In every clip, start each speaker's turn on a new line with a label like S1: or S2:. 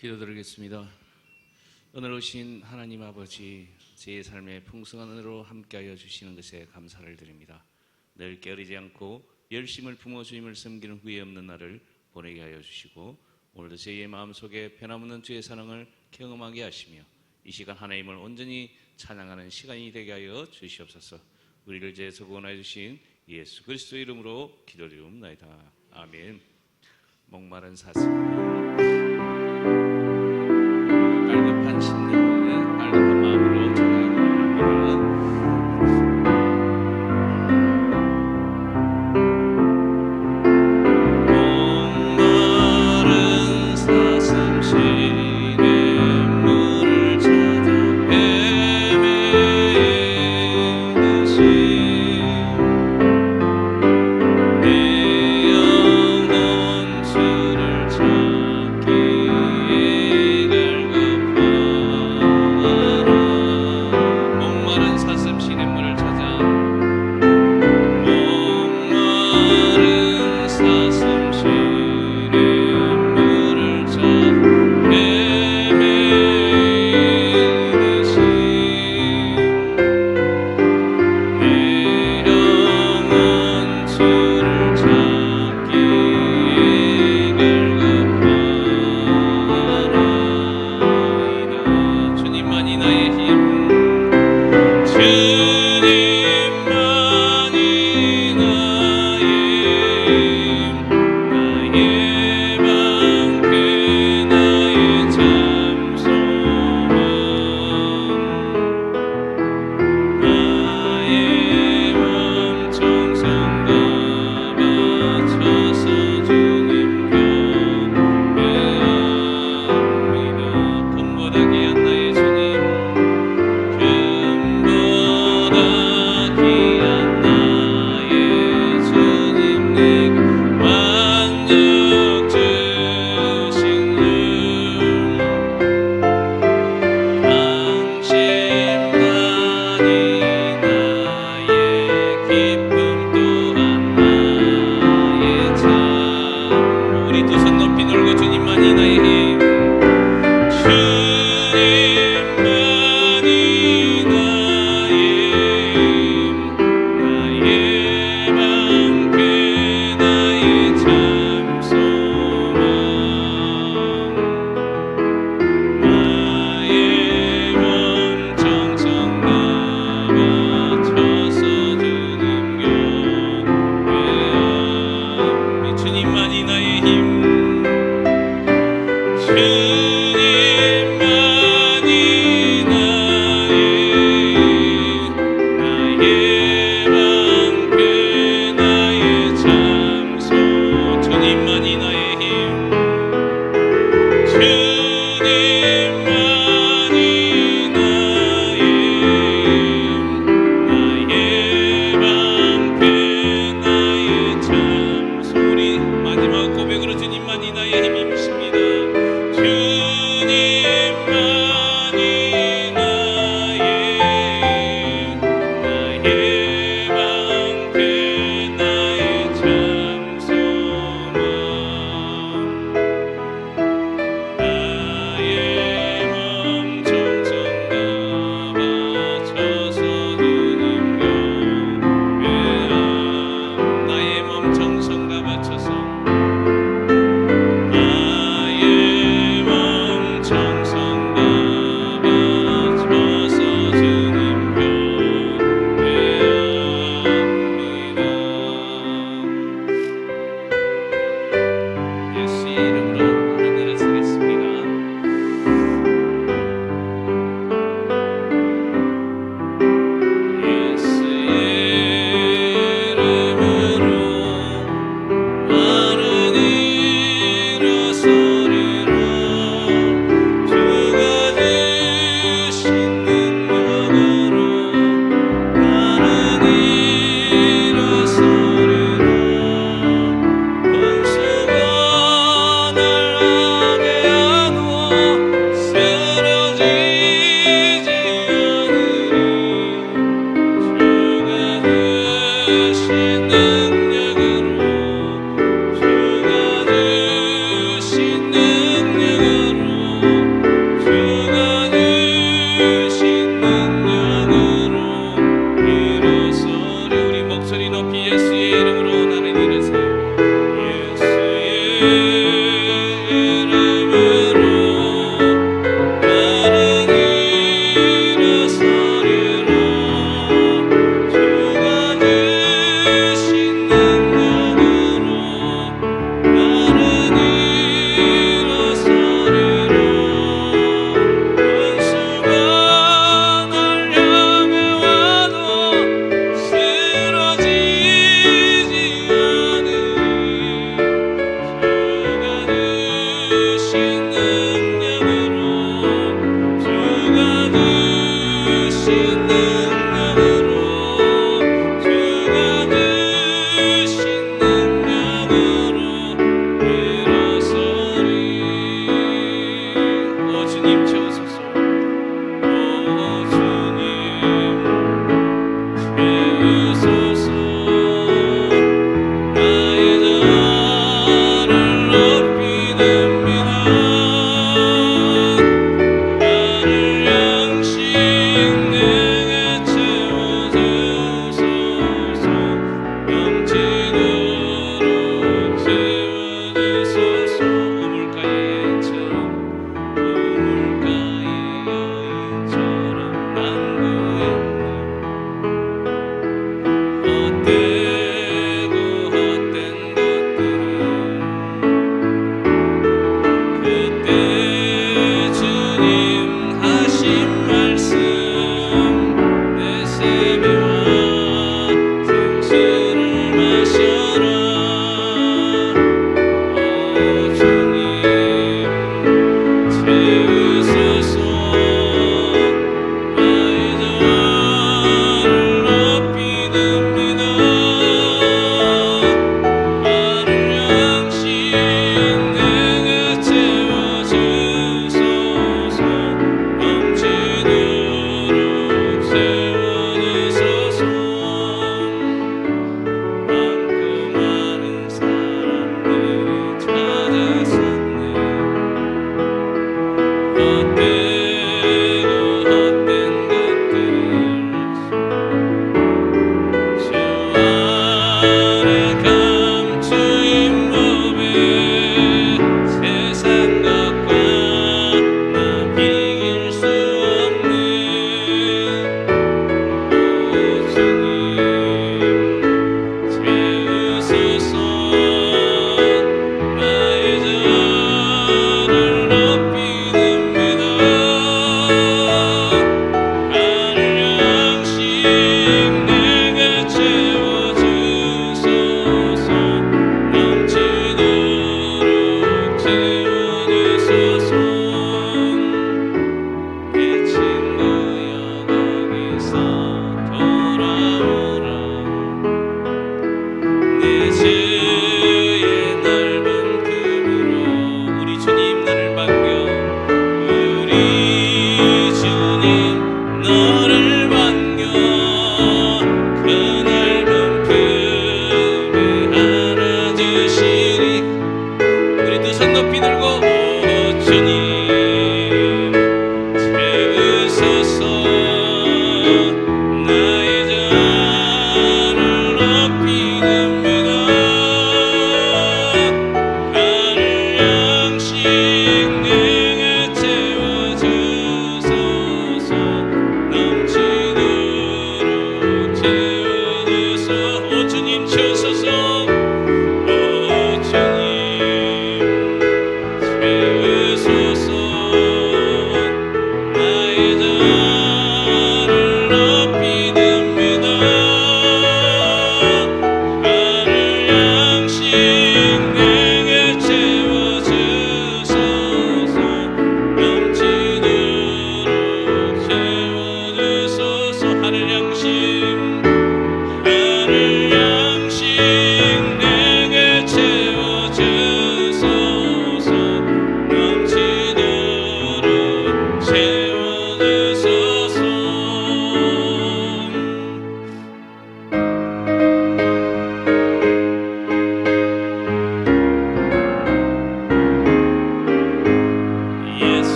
S1: 기도드리겠습니다. 오늘 오신 하나님 아버지 제 삶의 풍성한 은혜로 함께하여 주시는 것에 감사를 드립니다. 늘 깨어리지 않고 열심을 품어 주님을 섬기는 후회 없는 날을 보내게 하여 주시고 오늘도 저희의 마음속에 변함없는 주의 사랑을 경험하게 하시며 이 시간 하나님을 온전히 찬양하는 시간이 되게 하여 주시옵소서. 우리를 죄에서 구원하여 주신 예수 그리스도 이름으로 기도드리옵나이다. 아멘. 목마른 사슴 是你。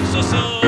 S1: of so so